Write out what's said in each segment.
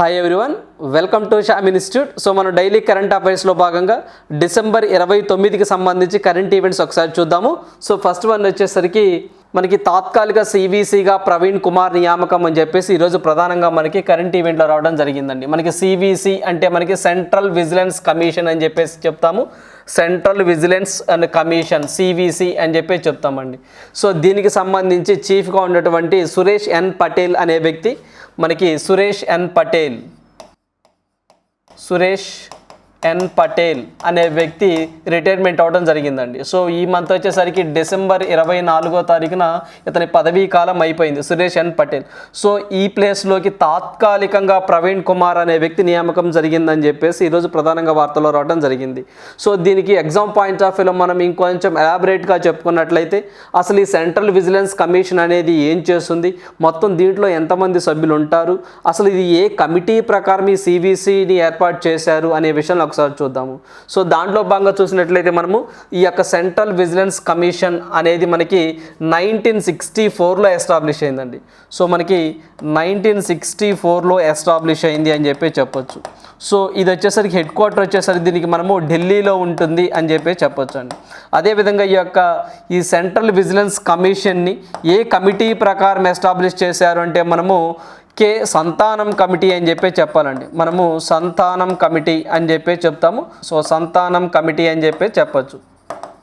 Hi everyone welcome to Sham institute so మనం daily current అఫైర్స్లో భాగంగా డిసెంబర్ ఇరవై తొమ్మిదికి సంబంధించి కరెంట్ ఈవెంట్స్ ఒకసారి చూద్దాము. సో ఫస్ట్ వన్ వచ్చేసరికి మనకి తాత్కాలిక సివిసిగా ప్రవీణ్ కుమార్ నియామకం అని చెప్పేసి ఈరోజు ప్రధానంగా మనకి కరెంట్ ఈవెంట్లో రావడం జరిగిందండి. మనకి సివిసి అంటే మనకి సెంట్రల్ విజిలెన్స్ కమిషన్ అని చెప్పేసి చెప్తాము. Central vigilance and commission CVC అని చెప్పేసి చెప్తామండి. సో దీనికి సంబంధించి చీఫ్గా ఉన్నటువంటి సురేష్ ఎన్ పటేల్ అనే వ్యక్తి మనకి సురేష్ ఎన్ పటేల్. సురేష్ ఎన్ పటేల్ అనే వ్యక్తి రిటైర్మెంట్ అవడం జరిగిందండి. సో ఈ మంత్ వచ్చేసరికి డిసెంబర్ ఇరవై నాలుగో తారీఖున ఇతని పదవీ కాలం అయిపోయింది సురేష్ ఎన్ పటేల్. సో ఈ ప్లేస్లోకి తాత్కాలికంగా ప్రవీణ్ కుమార్ అనే వ్యక్తి నియామకం జరిగిందని చెప్పేసి ఈరోజు ప్రధానంగా వార్తల్లో రావడం జరిగింది. సో దీనికి ఎగ్జామ్ పాయింట్ ఆఫ్ వ్యూలో మనం ఇంకొంచెం ఎలాబరేట్గా చెప్పుకున్నట్లయితే అసలు ఈ సెంట్రల్ విజిలెన్స్ కమిషన్ అనేది ఏం చేస్తుంది? మొత్తం దీంట్లో ఎంతమంది సభ్యులు ఉంటారు? అసలు ఇది ఏ కమిటీ ప్రకారం ఈ సిబిసిని ఏర్పాటు చేశారు? అనే విషయంలో ఒకసారి చూద్దాము. సో దాంట్లో భాగంగా చూసినట్లయితే మనము ఈ యొక్క సెంట్రల్ విజిలెన్స్ కమిషన్ అనేది మనకి నైన్టీన్ సిక్స్టీ ఫోర్లో ఎస్టాబ్లిష్ అయిందండి. సో మనకి నైన్టీన్ సిక్స్టీ ఫోర్లో ఎస్టాబ్లిష్ అయింది అని చెప్పి చెప్పొచ్చు. సో ఇది వచ్చేసరికి హెడ్ క్వార్టర్ వచ్చేసరికి దీనికి మనము ఢిల్లీలో ఉంటుంది అని చెప్పి చెప్పొచ్చు అండి. అదేవిధంగా ఈ యొక్క ఈ సెంట్రల్ విజిలెన్స్ కమిషన్ని ఏ కమిటీ ప్రకారం ఎస్టాబ్లిష్ చేశారు అంటే మనము కే సంతానం కమిటీ అని చెప్పి చెప్పాలండి. మనము సంతానం కమిటీ అని చెప్పి చెప్తాము. సో సంతానం కమిటీ అని చెప్పి చెప్పొచ్చు.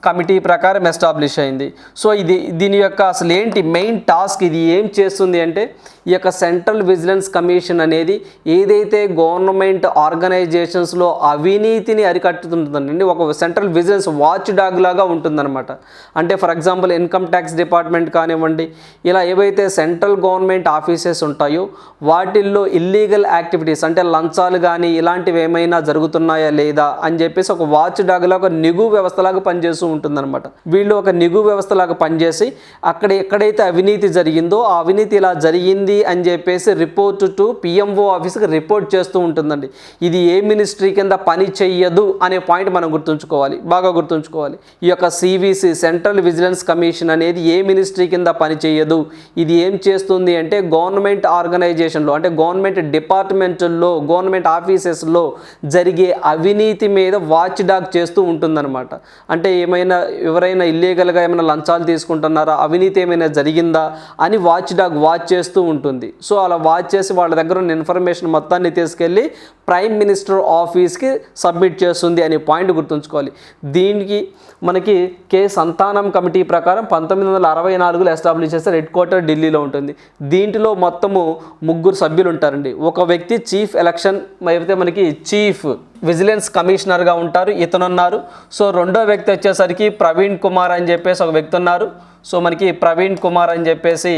కమిటీ ప్రకారం ఎస్టాబ్లిష్ అయింది. సో ఇది దీని యొక్క అసలు ఏంటి మెయిన్ టాస్క్ ఇది ఏం చేస్తుంది అంటే ఈ యొక్క సెంట్రల్ విజిలెన్స్ కమిషన్ అనేది ఏదైతే గవర్నమెంట్ ఆర్గనైజేషన్స్లో అవినీతిని అరికట్టుతుంటుందండి. ఒక సెంట్రల్ విజిలెన్స్ వాచ్ డాగ్ లాగా ఉంటుందన్నమాట. అంటే for example income tax department కానివ్వండి ఇలా ఏవైతే సెంట్రల్ గవర్నమెంట్ ఆఫీసెస్ ఉంటాయో వాటిల్లో ఇల్లీగల్ యాక్టివిటీస్ అంటే లంచాలు కానీ ఇలాంటివి ఏమైనా జరుగుతున్నాయా లేదా అని చెప్పేసి ఒక వాచ్ డాగ్ లాగా ఒక నిఘు వ్యవస్థలాగా పనిచేస్తూ ఉంటుందన్నమాట. వీళ్ళు ఒక నిగు వ్యవస్థలాగా పనిచేసి అక్కడ ఎక్కడైతే అవినీతి జరిగిందో ఆ అవినీతి ఇలా జరిగింది అని చెప్పేసి రిపోర్ట్ టు పిఎంఓ ఆఫీస్కి రిపోర్ట్ చేస్తూ ఉంటుందండి. ఇది ఏ మినిస్ట్రీ కింద పని చెయ్యదు అనే పాయింట్ మనం గుర్తుంచుకోవాలి. బాగా గుర్తుంచుకోవాలి. ఈ యొక్క సివిసి సెంట్రల్ విజిలెన్స్ కమిషన్ అనేది ఏ మినిస్ట్రీ కింద పని చేయదు ఇది ఏం చేస్తుంది అంటే గవర్నమెంట్ ఆర్గనైజేషన్లో అంటే గవర్నమెంట్ డిపార్ట్మెంట్లో గవర్నమెంట్ ఆఫీసెస్లో జరిగే అవినీతి మీద వాచ్ డాగ్ చేస్తూ ఉంటుందన్నమాట. అంటే ఏమైనా ఎవరైనా ఇల్లీగల్గా ఏమైనా లంచాలు తీసుకుంటున్నారా? అవినీతి ఏమైనా జరిగిందా? అని వాచ్ డాగ్ వాచ్ చేస్తూ ఉంటుంది. సో అలా వాచ్ చేసి వాళ్ళ దగ్గర ఉన్న ఇన్ఫర్మేషన్ మొత్తాన్ని తీసుకెళ్ళి ప్రైమ్ మినిస్టర్ ఆఫీస్కి సబ్మిట్ చేస్తుంది అనే పాయింట్ గుర్తుంచుకోవాలి. దీనికి మనకి కే సంతానం కమిటీ ప్రకారం పంతొమ్మిది వందల అరవై నాలుగులో ఎస్టాబ్లిష్ చేస్తే హెడ్ క్వార్టర్ ఢిల్లీలో ఉంటుంది. దీంట్లో మొత్తము ముగ్గురు సభ్యులు ఉంటారండి. ఒక వ్యక్తి చీఫ్ ఎలక్షన్ అయితే మనకి చీఫ్ విజిలెన్స్ కమిషనర్గా ఉంటారు ఇతనున్నారు. సో రెండో వ్యక్తి వచ్చేసరికి ప్రవీణ్ కుమార్ అని చెప్పేసి ఒక వ్యక్తి ఉన్నారు. సో మనకి ప్రవీణ్ కుమార్ అని చెప్పేసి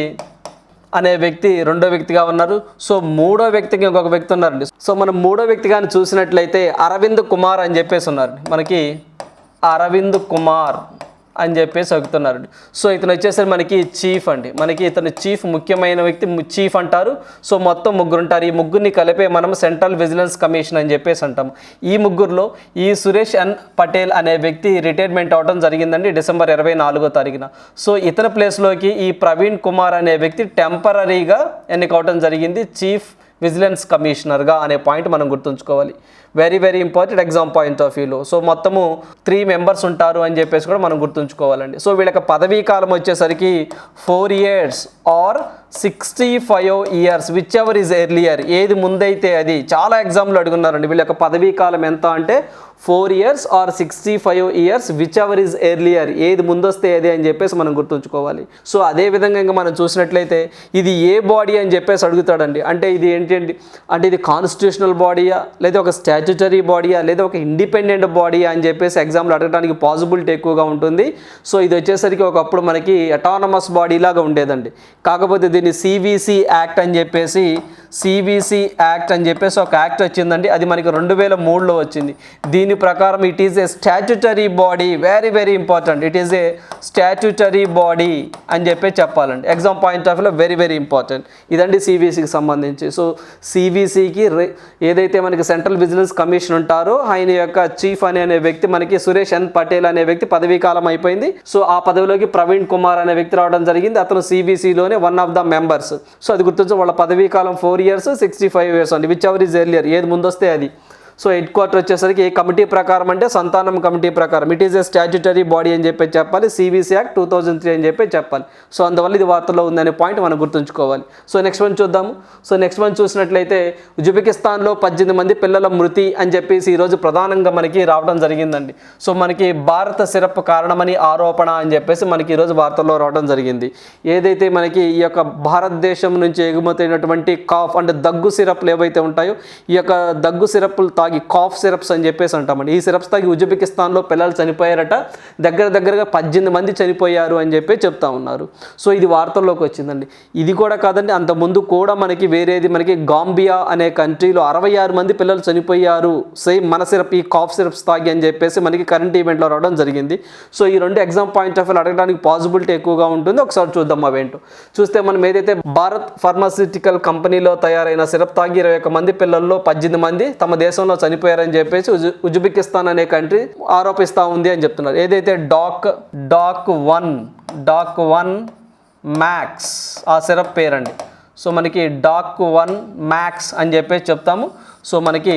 అనే వ్యక్తి రెండో వ్యక్తిగా ఉన్నారు. సో మూడో వ్యక్తికి ఇంకొక వ్యక్తి ఉన్నారండి. సో మనం మూడో వ్యక్తి కానీ చూసినట్లయితే అరవింద్ కుమార్ అని చెప్పేసి ఉన్నారు మనకి అరవింద్ కుమార్. అని చెప్పేసి చెప్తున్నారు సో ఇతను వచ్చేసరికి మనకి చీఫ్ అండి. మనకి ఇతను చీఫ్ ముఖ్యమైన వ్యక్తి చీఫ్ అంటారు. సో మొత్తం ముగ్గురు ఉంటారు. ఈ ముగ్గురిని కలిపే మనం సెంట్రల్ విజిలెన్స్ కమిషన్ అని చెప్పేసి అంటాము ఈ ముగ్గురులో ఈ సురేష్ ఎన్ పటేల్ అనే వ్యక్తి రిటైర్మెంట్ అవడం జరిగిందండి డిసెంబర్ ఇరవై నాలుగో తారీఖున. సో ఇతని ప్లేస్లోకి ఈ ప్రవీణ్ కుమార్ అనే వ్యక్తి టెంపరీగా ఎన్నికవడం జరిగింది. చీఫ్ విజిలెన్స్ కమిషనర్గా అనే పాయింట్ మనం గుర్తుంచుకోవాలి. Very very important exam point of వ్యూలో. సో మొత్తము త్రీ మెంబర్స్ ఉంటారు అని చెప్పేసి కూడా మనం గుర్తుంచుకోవాలండి. సో వీళ్ళకి పదవీ కాలం వచ్చేసరికి four years or sixty five years whichever is earlier ఏది ముందైతే అది. చాలా ఎగ్జామ్లు అడుగున్నారండి. వీళ్ళ యొక్క పదవీ కాలం ఎంత అంటే four years or sixty five years whichever is earlier ఏది ముందొస్తే ఏది అని చెప్పేసి మనం గుర్తుంచుకోవాలి. సో అదే విధంగా ఇంకా మనం చూసినట్లయితే ఇది ఏ బాడీ అని చెప్పేసి అడుగుతాడండి. అంటే ఇది ఏంటి అంటే ఇది కాన్స్టిట్యూషనల్ బాడీయా లేదా ఒక స్టాచ్యుటరీ బాడీయా లేదా ఒక ఇండిపెండెంట్ బాడీయా అని చెప్పేసి ఎగ్జామ్లో అడగడానికి పాసిబిలిటీ ఎక్కువగా ఉంటుంది. సో ఇది వచ్చేసరికి ఒకప్పుడు మనకి అటానమస్ బాడీ లాగా ఉండేదండి. కాకపోతే దీన్ని సివిసి యాక్ట్ అని చెప్పేసి సివిసి యాక్ట్ అని చెప్పేసి ఒక యాక్ట్ వచ్చిందండి. అది మనకి రెండు వేల మూడులో వచ్చింది. దీని ప్రకారం it is a statutory body very very important it is a statutory body అని చెప్పి చెప్పాలండి. ఎగ్జామ్ పాయింట్ ఆఫ్ వ్యూలో వెరీ వెరీ ఇంపార్టెంట్ ఇదండి సివిసికి సంబంధించి. సో సివిసికి ఏదైతే మనకి సెంట్రల్ విజిలెన్స్ కమిషన్ ఉంటారో ఆయన యొక్క చీఫ్ అనే అనే వ్యక్తి మనకి సురేష్ ఎన్ పటేల్ అనే వ్యక్తి పదవీ కాలం అయిపోయింది. సో ఆ పదవిలోకి ప్రవీణ్ కుమార్ అనే వ్యక్తి రావడం జరిగింది. అతను సిబిసిలోనే one of the members so అది గుర్తుంచు వాళ్ళ పదవీకాలం four four years sixty five years అండి విచ్ ఎవర్ ఈజ్ ఎర్లియర్ ఏది ముందొస్తే అది. సో హెడ్ క్వార్టర్ వచ్చేసరికి ఏ కమిటీ ప్రకారం అంటే సంతానం కమిటీ ప్రకారం. It is a statutory body అని చెప్పి చెప్పాలి. CBC act two thousand three అని చెప్పి చెప్పాలి. సో అందువల్ల ఇది వార్తల్లో ఉందనే పాయింట్ మనం గుర్తుంచుకోవాలి. సో నెక్స్ట్ వన్ చూద్దాము. సో నెక్స్ట్ వన్ చూసినట్లయితే ఉజ్బెకిస్తాన్లో పద్దెనిమిది మంది పిల్లల మృతి అని చెప్పేసి ఈరోజు ప్రధానంగా మనకి రావడం జరిగిందండి. సో మనకి భారత సిరప్ కారణమని ఆరోపణ అని చెప్పేసి మనకి ఈరోజు వార్తల్లో రావడం జరిగింది. ఏదైతే మనకి ఈ యొక్క భారతదేశం నుంచి ఎగుమతైనటువంటి కాఫ్ అంటే దగ్గు సిరప్లు ఏవైతే ఉంటాయో ఈ యొక్క దగ్గు సిరప్లు తాగి కాఫ్ సిరప్స్ అని చెప్పేసి అంటామండి. ఈ సిరప్స్ తాగి ఉజ్బెకిస్తాన్లో పిల్లలు చనిపోయారట. దగ్గర దగ్గరగా పద్దెనిమిది మంది చనిపోయారు అని చెప్పి చెప్తా ఉన్నారు. సో ఇది వార్తల్లోకి వచ్చిందండి. ఇది కూడా కాదండి అంత ముందు కూడా మనకి వేరేది మనకి గాంబియా అనే కంట్రీలో అరవై ఆరు మంది పిల్లలు చనిపోయారు. సేమ్ మన సిరప్ ఈ కాఫ్ సిరప్స్ తాగి అని చెప్పేసి మనకి కరెంట్ ఈవెంట్లో రావడం జరిగింది. సో ఈ రెండు ఎగ్జామ్ పాయింట్ ఆఫ్ వ్యూ అడగడానికి పాసిబిలిటీ ఎక్కువగా ఉంటుంది. ఒకసారి చూద్దాం అవేంటో చూస్తే మనం ఏదైతే భారత్ ఫార్మాసిటికల్ కంపెనీలో తయారైన సిరప్ తాగి ఇరవై ఒక మంది పిల్లల్లో పద్దెనిమిది మంది తమ దేశంలో చనిపోయారని చెప్పేసి ఉజ్ ఉజ్బెకిస్తాన్ అనే కంట్రీ ఆరోపిస్తూ ఉంది అని చెప్తున్నారు. ఏదైతే doc doc one doc one max ఆ సిరప్ పేరండి. సో మనకి డాక్ వన్ మ్యాక్స్ అని చెప్పేసి చెప్తాము. సో మనకి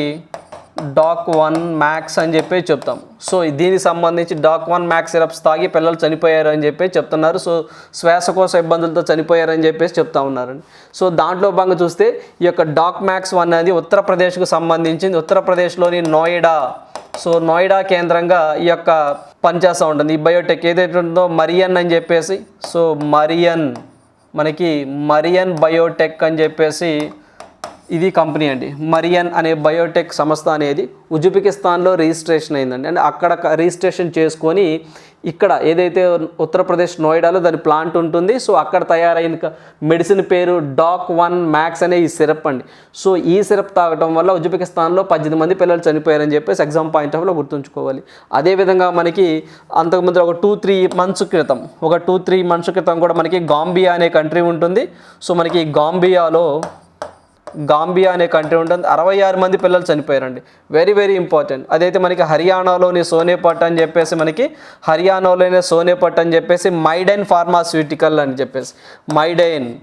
డాక్ వన్ మ్యాక్స్ అని చెప్పి చెప్తాం. సో దీనికి సంబంధించి డాక్ వన్ మ్యాక్స్ సిరప్స్ తాగి పిల్లలు చనిపోయారు అని చెప్పి చెప్తున్నారు. సో శ్వాసకోశ ఇబ్బందులతో చనిపోయారని చెప్పేసి చెప్తా ఉన్నారండి సో దాంట్లో భాగంగా చూస్తే ఈ యొక్క డాక్ మ్యాక్స్ వన్ అనేది ఉత్తరప్రదేశ్కు సంబంధించింది. ఉత్తరప్రదేశ్లోని నోయిడా. సో నోయిడా కేంద్రంగా ఈ యొక్క పనిచేస్తూ ఉంటుంది. ఈ బయోటెక్ ఏదైతే ఉందో మరియన్ అని చెప్పేసి. సో మరియన్ మనకి మరియన్ బయోటెక్ అని చెప్పేసి ఇది కంపెనీ అండి. మరియన్ అనే బయోటెక్ సంస్థ అనేది ఉజ్బెకిస్తాన్లో రిజిస్ట్రేషన్ అయిందండి. అంటే అక్కడ రిజిస్ట్రేషన్ చేసుకొని ఇక్కడ ఏదైతే ఉత్తరప్రదేశ్ నోయిడాలో దాని ప్లాంట్ ఉంటుంది సో అక్కడ తయారైన మెడిసిన్ పేరు డాక్ వన్ మ్యాక్స్ అనే ఈ సిరప్ అండి. సో ఈ సిరప్ తాగడం వల్ల ఉజ్బెకిస్తాన్లో పద్దెనిమిది మంది పిల్లలు చనిపోయారని చెప్పేసి ఎగ్జామ్ పాయింట్ ఆఫ్లో గుర్తుంచుకోవాలి. అదేవిధంగా మనకి అంతకుముందు ఒక టూ త్రీ మంత్స్ క్రితం ఒక టూ త్రీ మంత్స్ క్రితం కూడా మనకి గాంబియా అనే కంట్రీ ఉంటుంది. సో మనకి గాంబియాలో గాంబియా అనే కంట్రీ ఉంటుంది. అరవై ఆరు మంది పిల్లలు చనిపోయారండి. వెరీ వెరీ ఇంపార్టెంట్ అదైతే మనకి హర్యానాలోని సోనేపట్ అని చెప్పేసి మనకి హర్యానాలోని సోనేపట్ అని చెప్పేసి మైడెన్ ఫార్మాస్యూటికల్ అని చెప్పేసి. మైడెన్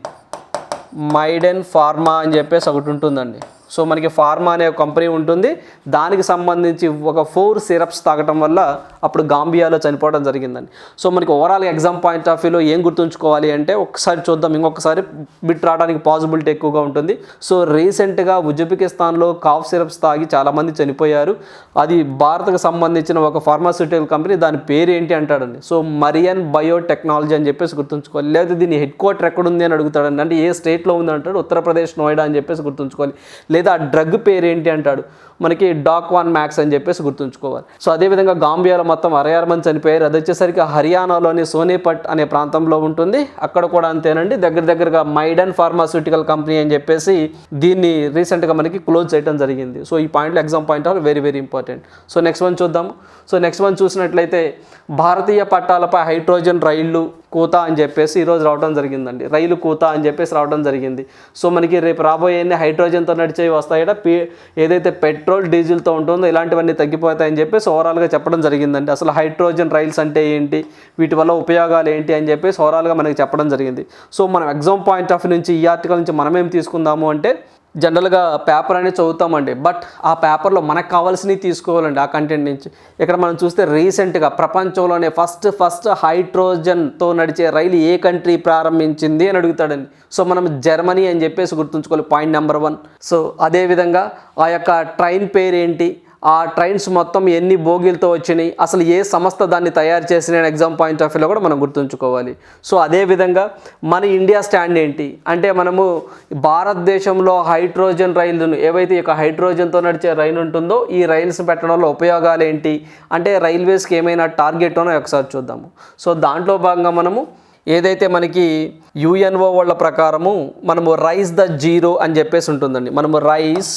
మైడెన్ ఫార్మా అని చెప్పేసి ఒకటి ఉంటుందండి. సో మనకి ఫార్మా అనే కంపెనీ ఉంటుంది. దానికి సంబంధించి ఒక ఫోర్ సిరప్స్ తాగటం వల్ల అప్పుడు గాంబియాలో చనిపోవడం జరిగిందండి. సో మనకి ఓవరాల్ ఎగ్జామ్ పాయింట్ ఆఫ్ వ్యూలో ఏం గుర్తుంచుకోవాలి అంటే ఒకసారి చూద్దాం. ఇంకొకసారి బిట్ రావడానికి పాసిబిలిటీ ఎక్కువగా ఉంటుంది. సో రీసెంట్గా ఉజ్బెకిస్తాన్లో కాఫ్ సిరప్స్ తాగి చాలామంది చనిపోయారు. అది భారత్కు సంబంధించిన ఒక ఫార్మాస్యూటికల్ కంపెనీ దాని పేరు ఏంటి అంటాడండి? సో మరియన్ బయోటెక్నాలజీ అని చెప్పేసి గుర్తుంచుకోవాలి. లేదా దీని హెడ్ క్వార్టర్ ఎక్కడ ఉంది అని అడుగుతాడండి. అంటే ఏ స్టేట్లో ఉంది అంటాడు? ఉత్తరప్రదేశ్ నోయిడా అని చెప్పేసి గుర్తుంచుకోవాలి. లేదా ఆ డ్రగ్ పేరేంటి అంటాడు? మనకి డాక్ వన్ మ్యాక్స్ అని చెప్పేసి గుర్తుంచుకోవాలి. సో అదేవిధంగా గాంబియాలో మొత్తం అరవై ఆరు మంది చనిపోయారు. అది వచ్చేసరికి హర్యానాలోని సోనీపట్ అనే ప్రాంతంలో ఉంటుంది. అక్కడ కూడా అంతేనండి. దగ్గర దగ్గరగా మైడన్ ఫార్మాస్యూటికల్ కంపెనీ అని చెప్పేసి దీన్ని రీసెంట్గా మనకి క్లోజ్ చేయడం జరిగింది. సో ఈ పాయింట్లు exam point of very very important so next one చూద్దాము సో నెక్స్ట్ వన్ చూసినట్లయితే భారతీయ పట్టాలపై హైడ్రోజన్ రైళ్ళు కూత అని చెప్పేసి ఈరోజు రావడం జరిగిందండి. రైలు కూత అని చెప్పేసి రావడం జరిగింది. సో మనకి రేపు రాబోయే హైడ్రోజన్తో నడిచేవి వస్తాయట. పి ఏదైతే పెట్ పెట్రోల్ డీజిల్తో ఉంటుందో. ఇలాంటివన్నీ తగ్గిపోతాయని చెప్పేసి ఓవరాల్గా చెప్పడం జరిగిందండి. అసలు హైడ్రోజన్ రైల్స్ అంటే ఏంటి? వీటి వల్ల ఉపయోగాలు ఏంటి? అని చెప్పేసి ఓవరాల్గా మనకి చెప్పడం జరిగింది. సో మనం ఎగ్జామ్ పాయింట్ ఆఫ్ నుంచి ఈ ఆర్టికల్ నుంచి మనం ఏం తీసుకుందాము అంటే జనరల్గా పేపర్ అనేది చదువుతామండి. బట్ ఆ పేపర్లో మనకు కావాల్సినవి తీసుకోవాలండి ఆ కంటెంట్ నుంచి. ఇక్కడ మనం చూస్తే రీసెంట్గా ప్రపంచంలోనే ఫస్ట్ ఫస్ట్ హైడ్రోజన్తో నడిచే రైలు ఏ కంట్రీ ప్రారంభించింది అని అడుగుతాడండి. సో మనం జర్మనీ అని చెప్పేసి గుర్తుంచుకోవాలి పాయింట్ నెంబర్ వన్ సో అదేవిధంగా ఆ యొక్క ట్రైన్ పేరు ఏంటి ఆ ట్రైన్స్ మొత్తం ఎన్ని బోగీలతో వచ్చినాయి అసలు ఏ సంస్థ దాన్ని తయారు చేసిన ఎగ్జామ్ పాయింట్ ఆఫ్ వ్యూలో కూడా మనం గుర్తుంచుకోవాలి. సో అదేవిధంగా మన ఇండియా స్టాండ్ ఏంటి? అంటే మనము భారతదేశంలో హైడ్రోజన్ రైళ్ళను ఏవైతే ఈ యొక్క హైడ్రోజన్తో నడిచే రైలు ఉంటుందో ఈ రైల్స్ పెట్టడం వల్ల ఉపయోగాలు ఏంటి? అంటే రైల్వేస్కి ఏమైనా టార్గెట్ అనో ఒకసారి చూద్దాము. సో దాంట్లో భాగంగా మనము ఏదైతే మనకి యుఎన్ఓ వాళ్ళ ప్రకారము మనము రైస్ ద జీరో అని చెప్పేసి ఉంటుందండి. మనము రైస్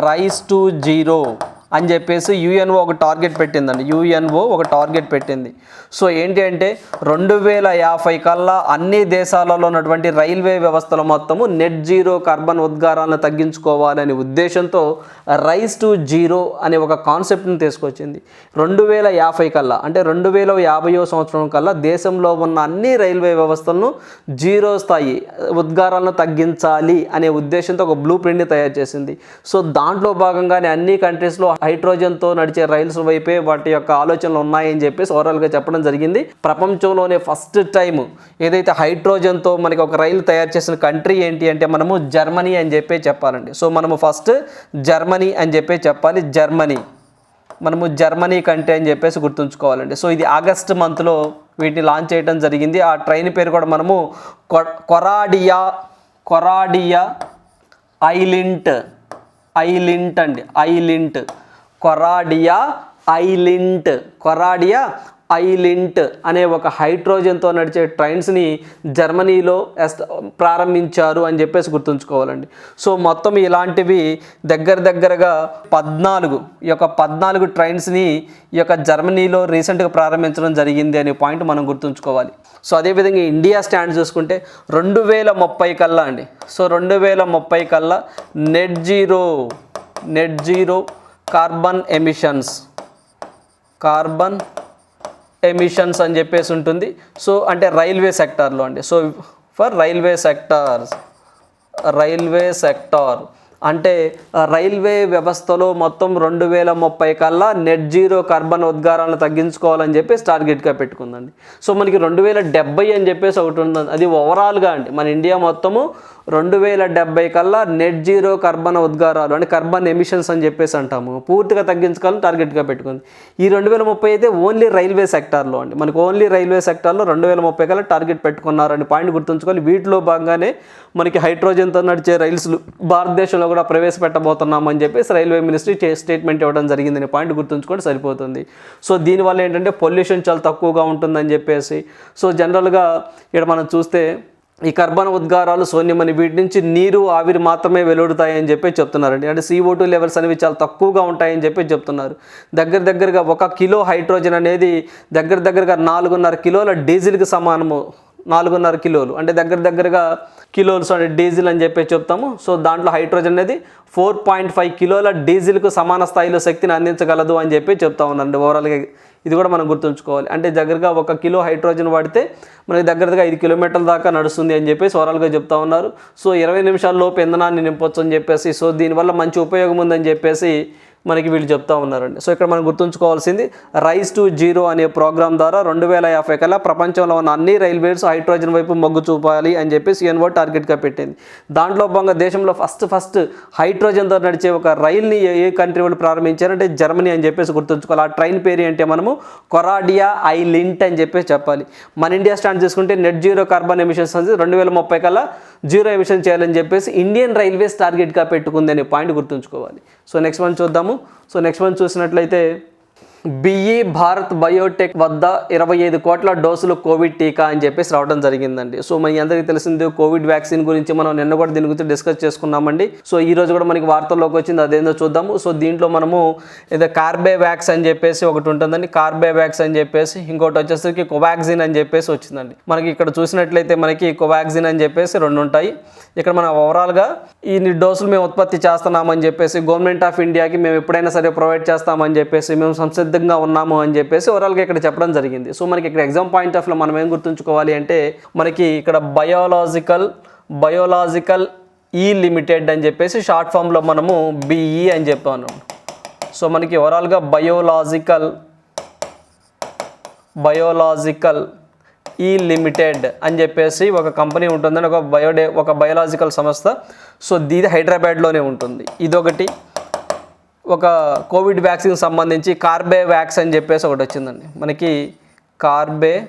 రైస్ టు జీరో అని చెప్పేసి యుఎన్ఓ ఒక టార్గెట్ పెట్టిందండి. యుఎన్ఓ ఒక టార్గెట్ పెట్టింది. సో ఏంటి అంటే రెండు వేల యాభై కల్లా అన్ని దేశాలలో ఉన్నటువంటి రైల్వే వ్యవస్థలు మొత్తము నెట్ జీరో కార్బన్ ఉద్గారాలను తగ్గించుకోవాలనే ఉద్దేశంతో రైస్ టు జీరో అనే ఒక కాన్సెప్ట్ని తీసుకొచ్చింది. రెండు వేల యాభై కల్లా అంటే రెండు వేల యాభైయో సంవత్సరం కల్లా దేశంలో ఉన్న అన్ని రైల్వే వ్యవస్థలను జీరో స్థాయి ఉద్గారాలను తగ్గించాలి అనే ఉద్దేశంతో ఒక బ్లూ ప్రింట్ని తయారు చేసింది. సో దాంట్లో భాగంగానే అన్ని కంట్రీస్లో హైడ్రోజన్తో నడిచే రైల్స్ వైపే వాటి యొక్క ఆలోచనలు ఉన్నాయని చెప్పేసి ఓవరాల్గా చెప్పడం జరిగింది. ప్రపంచంలోనే ఫస్ట్ టైం ఏదైతే హైడ్రోజన్తో మనకి ఒక రైలు తయారు చేసిన కంట్రీ ఏంటి అంటే మనము జర్మనీ అని చెప్పే చెప్పాలండి. సో మనము ఫస్ట్ జర్మనీ అని చెప్పే చెప్పాలి. జర్మనీ. మనము జర్మనీ కంటే అని చెప్పేసి గుర్తుంచుకోవాలండి. సో ఇది ఆగస్ట్ మంత్లో వీటిని లాంచ్ చేయడం జరిగింది. ఆ ట్రైన్ పేరు కూడా మనము కొ- కొరాడియా కొరాడియా ఐలింట్ ఐలింట్ అండి. ఐలింట్. కొరాడియా ఐలింట్. కొరాడియా ఐలింట్ అనే ఒక హైడ్రోజన్తో నడిచే ట్రైన్స్ని జర్మనీలో ఎస్- ప్రారంభించారు అని చెప్పేసి గుర్తుంచుకోవాలండి. సో మొత్తం ఇలాంటివి దగ్గర దగ్గరగా పద్నాలుగు ఈ యొక్క పద్నాలుగు ట్రైన్స్ని ఈ యొక్క జర్మనీలో రీసెంట్గా ప్రారంభించడం జరిగింది అనే పాయింట్ మనం గుర్తుంచుకోవాలి. సో అదేవిధంగా ఇండియా స్టాండ్ చూసుకుంటే రెండు వేల ముప్పై కల్లా అండి. సో రెండు వేల ముప్పై కల్లా net zero net zero carbon emissions. Carbon emissions అని చెప్పేసి ఉంటుంది. సో అంటే రైల్వే సెక్టార్లో అండి. So for railway sectors railway sector అంటే రైల్వే వ్యవస్థలో మొత్తం రెండు వేల ముప్పై కల్లా నెట్ జీరో కార్బన్ ఉద్గారాలను తగ్గించుకోవాలని చెప్పేసి టార్గెట్గా పెట్టుకుందండి. సో మనకి రెండు వేల డెబ్బై అని చెప్పేసి ఒకటి ఉంది అది ఓవరాల్గా అండి. మన ఇండియా మొత్తము రెండు వేల డెబ్బై కల్లా నెట్ జీరో కర్బన్ ఉద్గారాలు అంటే కర్బన్ ఎమిషన్స్ అని చెప్పేసి అంటాము. పూర్తిగా తగ్గించుకోవాలని టార్గెట్గా పెట్టుకుంది. ఈ రెండు వేల ముప్పై అయితే ఓన్లీ రైల్వే సెక్టార్లో అండి. మనకు ఓన్లీ రైల్వే సెక్టార్లో రెండు వేల ముప్పై కల్లా టార్గెట్ పెట్టుకున్నారని పాయింట్ గుర్తుంచుకోవాలి వీటిలో భాగంగానే మనకి హైడ్రోజన్తో నడిచే రైల్స్లు భారతదేశంలో కూడా ప్రవేశపెట్టబోతున్నాం అని చెప్పేసి రైల్వే మినిస్ట్రీ చే- స్టేట్మెంట్ ఇవ్వడం జరిగిందని పాయింట్ గుర్తుంచుకొని సరిపోతుంది. సో దీనివల్ల ఏంటంటే పొల్యూషన్ చాలా తక్కువగా ఉంటుందని చెప్పేసి సో జనరల్గా ఇక్కడ మనం చూస్తే ఈ కర్బన ఉద్గారాలు శూన్యమని వీటి నుంచి నీరు ఆవిరి మాత్రమే వెలువడుతాయని చెప్పి చెప్తున్నారండి. అంటే సిఓ టూ లెవెల్స్ అనేవి చాలా తక్కువగా ఉంటాయని చెప్పి చెప్తున్నారు. దగ్గర దగ్గరగా ఒక కిలో హైడ్రోజన్ అనేది దగ్గర దగ్గరగా నాలుగున్నర కిలోల డీజిల్కి సమానము. నాలుగున్నర కిలోలు. అంటే దగ్గర దగ్గరగా కిలోలు అంటే డీజిల్ అని చెప్పి చెప్తాము. సో దాంట్లో హైడ్రోజన్ అనేది ఫోర్ పాయింట్ ఫైవ్ కిలోల డీజిల్కు సమాన స్థాయిలో శక్తిని అందించగలదు అని చెప్పి చెప్తా ఉన్నారండి. ఓవరాల్గా ఇది కూడా మనం గుర్తుంచుకోవాలి. అంటే దగ్గరగా ఒక కిలో హైడ్రోజన్ వాడితే మనకి దగ్గరగా ఐదు కిలోమీటర్ల దాకా నడుస్తుంది అని చెప్పేసి ఓవరాల్గా చెప్తా ఉన్నారు. సో ఇరవై నిమిషాల లోపు ఇంధనాన్ని నింపొచ్చు అని చెప్పేసి సో దీనివల్ల మంచి ఉపయోగం ఉందని చెప్పేసి మనకి వీళ్ళు చెప్తా ఉన్నారండి. సో ఇక్కడ మనం గుర్తుంచుకోవాల్సింది రైస్ టు జీరో అనే ప్రోగ్రామ్ ద్వారా రెండు వేల యాభై కల్లా ప్రపంచంలో ఉన్న అన్ని రైల్వేస్ హైడ్రోజన్ వైపు మొగ్గు చూపాలి అని చెప్పి సిఎన్ఓ టార్గెట్గా పెట్టింది. దాంట్లో భాగంగా దేశంలో ఫస్ట్ ఫస్ట్ హైడ్రోజన్ ద్వారా నడిచే ఒక రైల్ని ఏ ఏ కంట్రీ వాళ్ళు ప్రారంభించారంటే జర్మనీ అని చెప్పేసి గుర్తుంచుకోవాలి. ఆ ట్రైన్ పేరు ఏంటి మనము? కొరాడియా ఐ లింట్ అని చెప్పేసి చెప్పాలి. మన ఇండియా స్టాండ్ చేసుకుంటే నెట్ జీరో కార్బన్ ఎమిషన్స్ అనేది రెండు వేల ముప్పై కల్లా జీరో ఎమిషన్ చేయాలని చెప్పేసి ఇండియన్ రైల్వేస్ టార్గెట్గా పెట్టుకుంది అనే పాయింట్ గుర్తుంచుకోవాలి. సో నెక్స్ట్ మనం చూద్దాము. సో నెక్స్ట్ వన్ చూసినట్లయితే బిఈ భారత్ బయోటెక్ వద్ద ఇరవై ఐదు కోట్ల డోసులు కోవిడ్ టీకా అని చెప్పేసి రావడం జరిగిందండి. సో మన అందరికీ తెలిసింది కోవిడ్ వ్యాక్సిన్ గురించి మనం నిన్న కూడా దీని గురించి డిస్కస్ చేసుకున్నామండి. సో ఈ రోజు కూడా మనకి వార్తల్లోకి వచ్చింది అదేందో చూద్దాము. సో దీంట్లో మనము ఏదో కార్బే వ్యాక్స్ అని చెప్పేసి ఒకటి ఉంటుందండి. కార్బేవాక్స్ అని చెప్పేసి ఇంకోటి వచ్చేసరికి కోవాక్సిన్ అని చెప్పేసి వచ్చిందండి. మనకి ఇక్కడ చూసినట్లయితే మనకి కోవాక్సిన్ అని చెప్పేసి రెండు ఉంటాయి. ఇక్కడ మనం ఓవరాల్గా ఈ డోసులు మేము ఉత్పత్తి చేస్తున్నామని చెప్పేసి గవర్నమెంట్ ఆఫ్ ఇండియాకి మేము ఎప్పుడైనా సరే ప్రొవైడ్ చేస్తామని చెప్పేసి మేము సిద్ధంగా ఉన్నాము అని చెప్పేసి ఓవరాల్గా ఇక్కడ చెప్పడం జరిగింది. సో మనకి ఇక్కడ ఎగ్జామ్ పాయింట్ ఆఫ్లో మనం ఏం గుర్తుంచుకోవాలి అంటే మనకి ఇక్కడ బయోలాజికల్ బయోలాజికల్ ఈ లిమిటెడ్ అని చెప్పేసి షార్ట్ ఫామ్లో మనము బిఈ అని చెప్పాను సో మనకి ఓవరాల్గా బయోలాజికల్ బయోలాజికల్ ఈ లిమిటెడ్ అని చెప్పేసి ఒక కంపెనీ ఉంటుందని ఒక బయోడే ఒక బయోలాజికల్ సంస్థ. సో దీది హైదరాబాద్లోనే ఉంటుంది. ఇదొకటి. ఒక కోవిడ్ వ్యాక్సిన్ సంబంధించి కార్బే వ్యాక్స్ అని చెప్పేసి ఒకటి వచ్చిందండి. మనకి కార్బే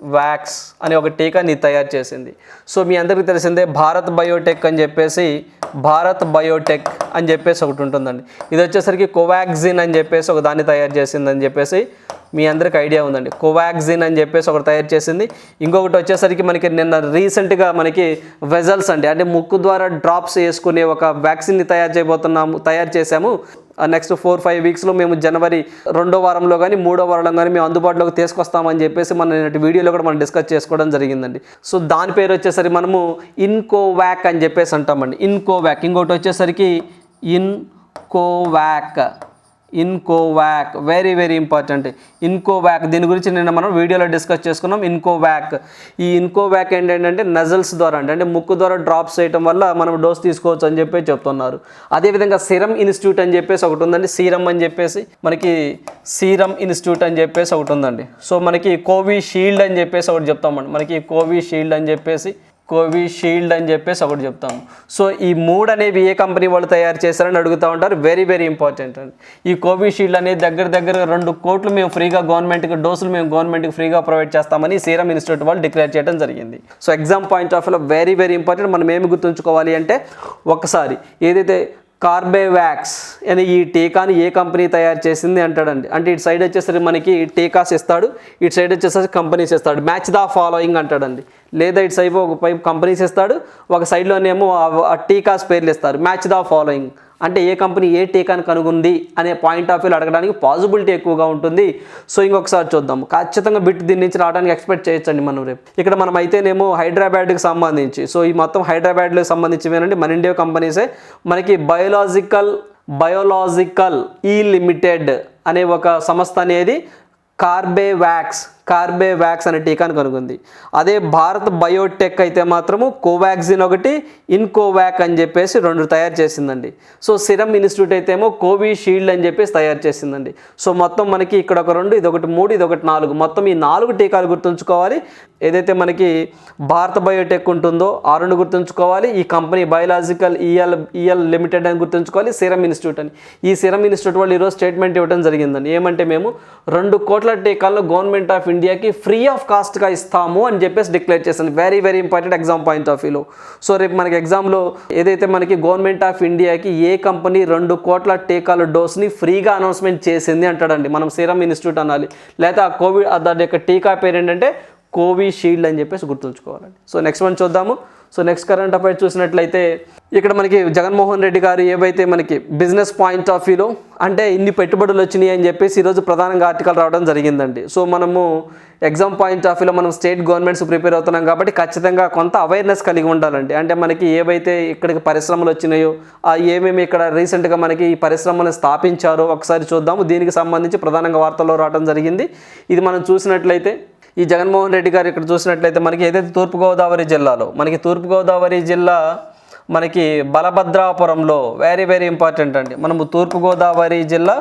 వ్యాక్స్ అనే ఒక టీకాని తయారు చేసింది. సో మీ అందరికీ తెలిసిందే భారత్ బయోటెక్ అని చెప్పేసి భారత్ బయోటెక్ అని చెప్పేసి ఒకటి ఉంటుందండి. ఇది వచ్చేసరికి కోవాక్సిన్ అని చెప్పేసి ఒక దాన్ని తయారు చేసిందని చెప్పేసి మీ అందరికి ఐడియా ఉందండి. కోవాక్సిన్ అని చెప్పేసి ఒకటి తయారు చేసింది. ఇంకొకటి వచ్చేసరికి మనకి నిన్న రీసెంట్గా మనకి వెజల్స్ అండి. అంటే ముక్కు ద్వారా డ్రాప్స్ వేసుకునే ఒక వ్యాక్సిన్ని తయారు చేయబోతున్నాము తయారు చేసాము నెక్స్ట్ ఫోర్ ఫైవ్ వీక్స్లో మేము జనవరి రెండో వారంలో కానీ మూడో వారంలో కానీ మేము అందుబాటులోకి తీసుకొస్తామని చెప్పేసి మన వీడియోలో కూడా మనం డిస్కస్ చేసుకోవడం జరిగిందండి. సో దాని పేరు వచ్చేసరికి మనము ఇన్కోవాక్ అని చెప్పేసి అంటామండి. ఇన్కోవాక్ ఇంకోటి వచ్చేసరికి Incovacc Incovacc very very important Incovacc దీని గురించి నిన్న మనం వీడియోలో డిస్కస్ చేసుకున్నాం. ఇన్కోవాక్ ఈ ఇన్కోవాక్ ఏంటంటే నజల్స్ ద్వారా అంటే అంటే ముక్కు ద్వారా డ్రాప్స్ చేయటం వల్ల మనం డోస్ తీసుకోవచ్చు అని చెప్పి చెప్తున్నారు. అదేవిధంగా సిరం ఇన్స్టిట్యూట్ అని చెప్పేసి ఒకటి ఉందండి. సీరం అని చెప్పేసి మనకి సీరం ఇన్స్టిట్యూట్ అని చెప్పేసి ఒకటి ఉందండి. సో మనకి కోవిషీల్డ్ అని చెప్పేసి ఒకటి చెప్తామండి మనకి కోవిషీల్డ్ అని చెప్పేసి కోవిషీల్డ్ అని చెప్పేసి ఒకటి చెప్తాము. సో ఈ మూడు అనేవి ఏ కంపెనీ వాళ్ళు తయారు చేశారని అడుగుతూ ఉంటారు. వెరీ వెరీ ఇంపార్టెంట్ అండి. ఈ కోవిషీల్డ్ అనేది దగ్గర దగ్గర రెండు కోట్లు మేము ఫ్రీగా గవర్నమెంట్కి డోసులు మేము గవర్నమెంట్కి ఫ్రీగా ప్రొవైడ్ చేస్తామని సీరం ఇన్స్టిట్యూట్ వాళ్ళు డిక్లేర్ చేయడం జరిగింది. సో ఎగ్జామ్ పాయింట్ ఆఫ్ వ్యూలో వెరీ వెరీ ఇంపార్టెంట్ మనం ఏమి గుర్తుంచుకోవాలి అంటే ఒకసారి ఏదైతే కార్బేవాక్స్ అనే ఈ టీకాని ఏ కంపెనీ తయారు చేసింది అంటాడండి. అంటే ఇటు సైడ్ వచ్చేసరికి మనకి టీకాస్ ఇస్తాడు ఇటు సైడ్ వచ్చేసరికి కంపెనీస్ ఇస్తాడు. మ్యాచ్ ద ఫాలోయింగ్ అంటాడండి. లేదా ఇటు సైడ్ ఒక పైపు కంపెనీస్ ఇస్తాడు ఒక సైడ్లోనేమో ఆ టీకాస్ పేర్లు ఇస్తారు. మ్యాచ్ ద ఫాలోయింగ్ అంటే ఏ కంపెనీ ఏ టీకాని కనుగొంది అనే పాయింట్ ఆఫ్ వ్యూలో అడగడానికి పాసిబిలిటీ ఎక్కువగా ఉంటుంది. సో ఇంకొకసారి చూద్దాం. ఖచ్చితంగా బిట్ దీని నుంచి రావడానికి ఎక్స్పెక్ట్ చేయొచ్చండి మనం రేపు. ఇక్కడ మనం అయితేనేమో హైదరాబాద్కి సంబంధించి. సో ఈ మొత్తం హైదరాబాద్లో సంబంధించివేనండి మన ఇండియా కంపెనీసే మనకి బయోలాజికల్ బయోలాజికల్ ఈ లిమిటెడ్ అనే ఒక సంస్థ అనేది కార్బేవాక్స్ కార్బేవాక్స్ అనే టీకాను కనుగొంది. అదే భారత్ బయోటెక్ అయితే మాత్రము కోవాక్సిన్ ఒకటి ఇన్కోవాక్ అని చెప్పేసి రెండు తయారు చేసిందండి. సో సిరమ్ ఇన్స్టిట్యూట్ అయితేమో కోవిషీల్డ్ అని చెప్పేసి తయారు చేసిందండి. సో మొత్తం మనకి ఇక్కడ ఒక రెండు ఇది ఒకటి మూడు ఇది ఒకటి నాలుగు. మొత్తం ఈ నాలుగు టీకాలు గుర్తుంచుకోవాలి. ఏదైతే మనకి భారత బయోటెక్ ఉంటుందో ఆ రెండు గుర్తుంచుకోవాలి. ఈ company Biological E L E L Limited అని గుర్తుంచుకోవాలి. సిరమ్ ఇన్స్టిట్యూట్ అని. ఈ సిరమ్ ఇన్స్టిట్యూట్ వాళ్ళు ఈరోజు స్టేట్మెంట్ ఇవ్వడం జరిగిందండి. ఏమంటే మేము రెండు కోట్ల టీకాలను గవర్నమెంట్ ఆఫ్ ఇండియాకి ఫ్రీ ఆఫ్ కాస్ట్గా ఇస్తాము అని చెప్పేసి డిక్లేర్ చేసింది. Very very important exam point of వ్యూలో సో రేపు మనకి ఎగ్జామ్లో ఏదైతే మనకి గవర్నమెంట్ ఆఫ్ ఇండియాకి ఏ కంపెనీ రెండు కోట్ల టీకాల డోస్ని ఫ్రీగా అనౌన్స్మెంట్ చేసింది అంటాడండి. మనం సీరం ఇన్స్టిట్యూట్ అనాలి. లేదా ఆ కోవిడ్ దాని యొక్క టీకా పేరు ఏంటంటే కోవిషీల్డ్ అని చెప్పేసి గుర్తుంచుకోవాలండి. సో నెక్స్ట్ వన్ చూద్దాము. సో నెక్స్ట్ కరెంట్ అఫైర్స్ చూసినట్లయితే ఇక్కడ మనకి జగన్మోహన్ రెడ్డి గారు ఏవైతే మనకి బిజినెస్ పాయింట్ ఆఫ్ వ్యూలో అంటే ఇన్ని పెట్టుబడులు వచ్చినాయి అని చెప్పేసి ఈరోజు ప్రధానంగా ఆర్టికల్ రావడం జరిగిందండి. సో మనము ఎగ్జామ్ పాయింట్ ఆఫ్ వ్యూలో మనం స్టేట్ గవర్నమెంట్స్ ప్రిపేర్ అవుతున్నాం కాబట్టి ఖచ్చితంగా కొంత అవేర్నెస్ కలిగి ఉండాలండి. అంటే మనకి ఏవైతే ఇక్కడికి పరిశ్రమలు వచ్చినాయో ఆ ఏమేమి ఇక్కడ రీసెంట్గా మనకి ఈ పరిశ్రమలు స్థాపించారో ఒకసారి చూద్దాము. దీనికి సంబంధించి ప్రధానంగా వార్తల్లో రావడం జరిగింది. ఇది మనం చూసినట్లయితే ఈ జగన్మోహన్ రెడ్డి గారు ఇక్కడ చూసినట్లయితే మనకి ఏదైతే తూర్పుగోదావరి జిల్లాలో మనకి తూర్పుగోదావరి జిల్లా మనకి బలభద్రాపురంలో వెరీ వెరీ ఇంపార్టెంట్ అండి. మనము తూర్పుగోదావరి జిల్లా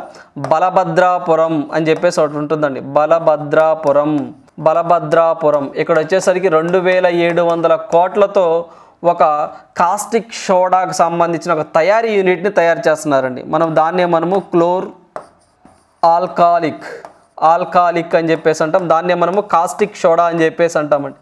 బలభద్రాపురం అని చెప్పేసి ఒకటి ఉంటుందండి. బలభద్రాపురం బలభద్రాపురం. ఇక్కడ వచ్చేసరికి రెండు వేల ఏడు వందల కోట్లతో ఒక కాస్టిక్ సోడాకు సంబంధించిన ఒక తయారీ యూనిట్ని తయారు చేస్తున్నారండి. మనం దాన్నే మనము క్లోర్ ఆల్కాలిక్ ఆల్కాలిక్ అని చెప్పేసి అంటాం. దాన్నే మనము కాస్టిక్ సోడా అని చెప్పేసి అంటామండి.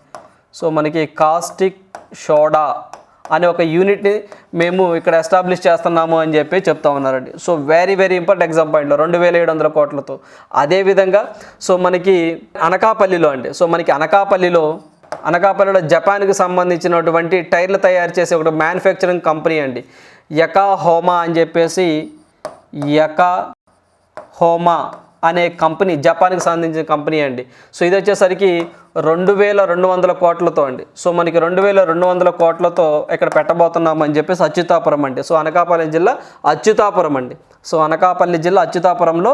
సో మనకి కాస్టిక్ సోడా అనే ఒక యూనిట్ని మేము ఇక్కడ ఎస్టాబ్లిష్ చేస్తున్నాము అని చెప్పి చెప్తా ఉన్నారండి. So very very important exam పాయింట్లో రెండు వేల ఏడు వందల కోట్లతో. అదేవిధంగా సో మనకి అనకాపల్లిలో అండి. సో మనకి అనకాపల్లిలో అనకాపల్లిలో జపాన్కి సంబంధించినటువంటి టైర్లు తయారు చేసే ఒక మ్యానుఫ్యాక్చరింగ్ కంపెనీ అండి. యకా హోమా అని చెప్పేసి యకా హోమా అనే కంపెనీ జపాన్కి సంబంధించిన కంపెనీ అండి. సో ఇది వచ్చేసరికి రెండు వేల రెండు వందల కోట్లతో అండి. సో మనకి రెండు వేల రెండు వందల కోట్లతో ఇక్కడ పెట్టబోతున్నామని చెప్పేసి అచ్యుతాపురం అండి. సో అనకాపల్లి జిల్లా అచ్యుతాపురం అండి. సో అనకాపల్లి జిల్లా అచ్యుతాపురంలో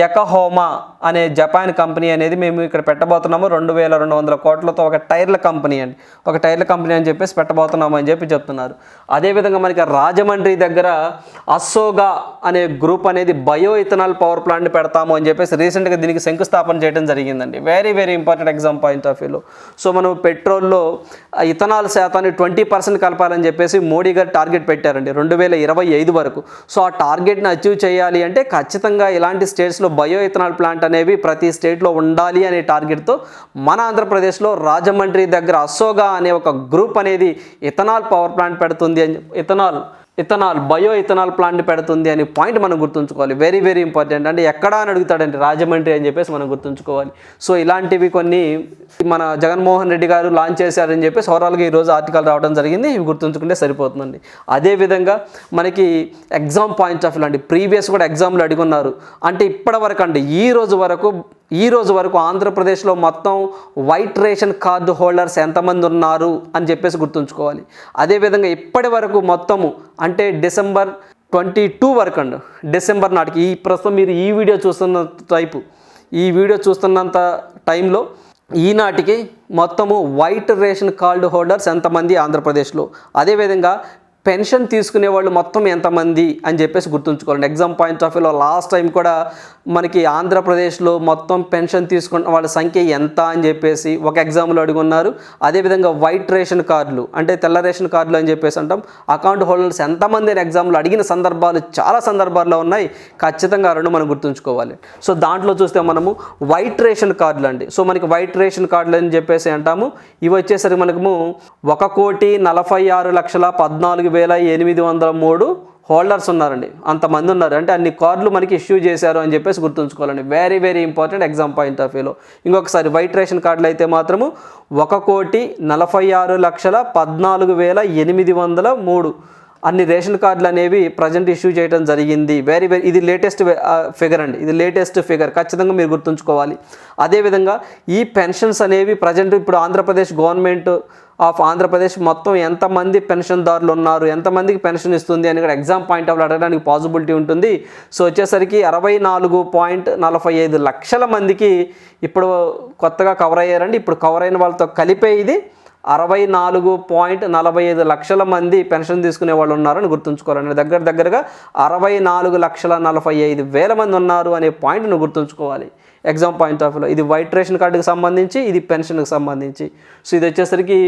యకహోమా అనే జపాన్ కంపెనీ అనేది మేము ఇక్కడ పెట్టబోతున్నాము. రెండు వేల రెండు వందల కోట్లతో ఒక టైర్ల కంపెనీ అండి. ఒక టైర్ల కంపెనీ అని చెప్పేసి పెట్టబోతున్నాము అని చెప్పి చెప్తున్నారు. అదేవిధంగా మనకి రాజమండ్రి దగ్గర అస్సోగా అనే గ్రూప్ అనేది బయో ఇథనాల్ పవర్ ప్లాంట్ పెడతాము అని చెప్పేసి రీసెంట్గా దీనికి శంకుస్థాపన చేయడం జరిగిందండి. Very very important example point of వ్యూలో. సో మనం పెట్రోల్లో ఇథనాల్ శాతాన్ని ట్వంటీ పర్సెంట్ కలపాలని చెప్పేసి మోడీ గారు టార్గెట్ పెట్టారండి రెండు వేల ఇరవై ఐదు వరకు. సో ఆ టార్గెట్ని అచీవ్ చేయాలి అంటే ఖచ్చితంగా ఇలాంటి స్టేట్స్లో బయో ఇథనాల్ ప్లాంట్ అనేవి ప్రతి స్టేట్లో ఉండాలి అనే టార్గెట్తో మన ఆంధ్రప్రదేశ్లో రాజమండ్రి దగ్గర అసోగా అనే ఒక గ్రూప్ అనేది ఇథనాల్ పవర్ ప్లాంట్ పెడుతుంది అని ethanol ethanol bio ethanol plant పెడుతుంది అనే పాయింట్ మనం గుర్తుంచుకోవాలి. వెరీ వెరీ ఇంపార్టెంట్ అంటే ఎక్కడ అని అడుగుతాడండి రాజమండ్రి అని చెప్పేసి మనం గుర్తుంచుకోవాలి. సో ఇలాంటివి కొన్ని మన జగన్మోహన్ రెడ్డి గారు లాంచ్ చేశారని చెప్పేసి ఓవరాల్గా ఈరోజు ఆర్టికల్ రావడం జరిగింది. ఇవి గుర్తుంచుకుంటే సరిపోతుందండి. అదేవిధంగా మనకి ఎగ్జామ్ పాయింట్స్ ఆఫ్ లాంటి ప్రీవియస్ కూడా ఎగ్జామ్లు అడుగున్నారు. అంటే ఇప్పటి వరకు అండి ఈ రోజు వరకు ఈ రోజు వరకు ఆంధ్రప్రదేశ్లో మొత్తం వైట్ రేషన్ కార్డు హోల్డర్స్ ఎంతమంది ఉన్నారు అని చెప్పేసి గుర్తుంచుకోవాలి. అదేవిధంగా ఇప్పటి వరకు మొత్తము అంటే డిసెంబర్ ట్వంటీ టూ వరకు అండి. డిసెంబర్ నాటికి ఈ ప్రస్తుతం మీరు ఈ వీడియో చూస్తున్న టైపు ఈ వీడియో చూస్తున్నంత టైంలో ఈనాటికి మొత్తము వైట్ రేషన్ కార్డు హోల్డర్స్ ఎంతమంది ఆంధ్రప్రదేశ్లో? అదేవిధంగా పెన్షన్ తీసుకునే వాళ్ళు మొత్తం ఎంతమంది అని చెప్పేసి గుర్తుంచుకోవాలండి. ఎగ్జామ్ పాయింట్ ఆఫ్ వ్యూలో లాస్ట్ టైం కూడా మనకి ఆంధ్రప్రదేశ్లో మొత్తం పెన్షన్ తీసుకున్న వాళ్ళ సంఖ్య ఎంత అని చెప్పేసి ఒక ఎగ్జామ్లో అడుగున్నారు. అదేవిధంగా వైట్ రేషన్ కార్డులు అంటే తెల్ల రేషన్ కార్డులు అని చెప్పేసి అంటాం. అకౌంట్ హోల్డర్స్ ఎంతమంది అని ఎగ్జామ్లో అడిగిన సందర్భాలు చాలా సందర్భాల్లో ఉన్నాయి. ఖచ్చితంగా రెండు మనం గుర్తుంచుకోవాలి. సో దాంట్లో చూస్తే మనము వైట్ రేషన్ కార్డులు అండి. సో మనకి వైట్ రేషన్ కార్డులు అని చెప్పేసి అంటాము. ఇవి వచ్చేసరికి మనకు ఒక కోటి నలభై ఆరు లక్షల పద్నాలుగు వేల ఎనిమిది వందల మూడు హోల్డర్స్ ఉన్నారండి. అంతమంది ఉన్నారు. అంటే అన్ని కార్డులు మనకి ఇష్యూ చేశారు అని చెప్పేసి గుర్తుంచుకోవాలండి. Very very important exam point of వ్యూలో ఇంకొకసారి వైట్ రేషన్ కార్డులు అయితే మాత్రము ఒక కోటి నలభై ఆరు లక్షల పద్నాలుగు వేల ఎనిమిది వందల మూడు. అన్ని రేషన్ కార్డులు అనేవి ప్రజెంట్ ఇష్యూ చేయడం జరిగింది. వెరీ వెరీ ఇది లేటెస్ట్ ఫిగర్ అండి. ఇది లేటెస్ట్ ఫిగర్ ఖచ్చితంగా మీరు గుర్తుంచుకోవాలి. అదేవిధంగా ఈ పెన్షన్స్ అనేవి ప్రజెంట్ ఇప్పుడు ఆంధ్రప్రదేశ్ గవర్నమెంట్ ఆఫ్ ఆంధ్రప్రదేశ్ మొత్తం ఎంతమంది పెన్షన్దారులు ఉన్నారు ఎంతమందికి పెన్షన్ ఇస్తుంది అని కూడా ఎగ్జామ్ పాయింట్ ఆఫ్ అడగడానికి పాసిబిలిటీ ఉంటుంది. సో వచ్చేసరికి అరవై నాలుగు పాయింట్ నలభై ఐదు లక్షల మందికి ఇప్పుడు కొత్తగా కవర్ అయ్యారండి. ఇప్పుడు కవర్ అయిన వాళ్ళతో కలిపే ఇది అరవై నాలుగు పాయింట్ నలభై ఐదు లక్షల మంది పెన్షన్ తీసుకునే వాళ్ళు ఉన్నారని గుర్తుంచుకోవాలండి. దగ్గర దగ్గరగా అరవై నాలుగు లక్షల నలభై ఐదు వేల మంది ఉన్నారు అనే పాయింట్ను గుర్తుంచుకోవాలి. ఎగ్జామ్ పాయింట్ ఆఫ్ వ్యూలో ఇది వైట్ రేషన్ కార్డుకి సంబంధించి ఇది పెన్షన్కి సంబంధించి. సో ఇది వచ్చేసరికి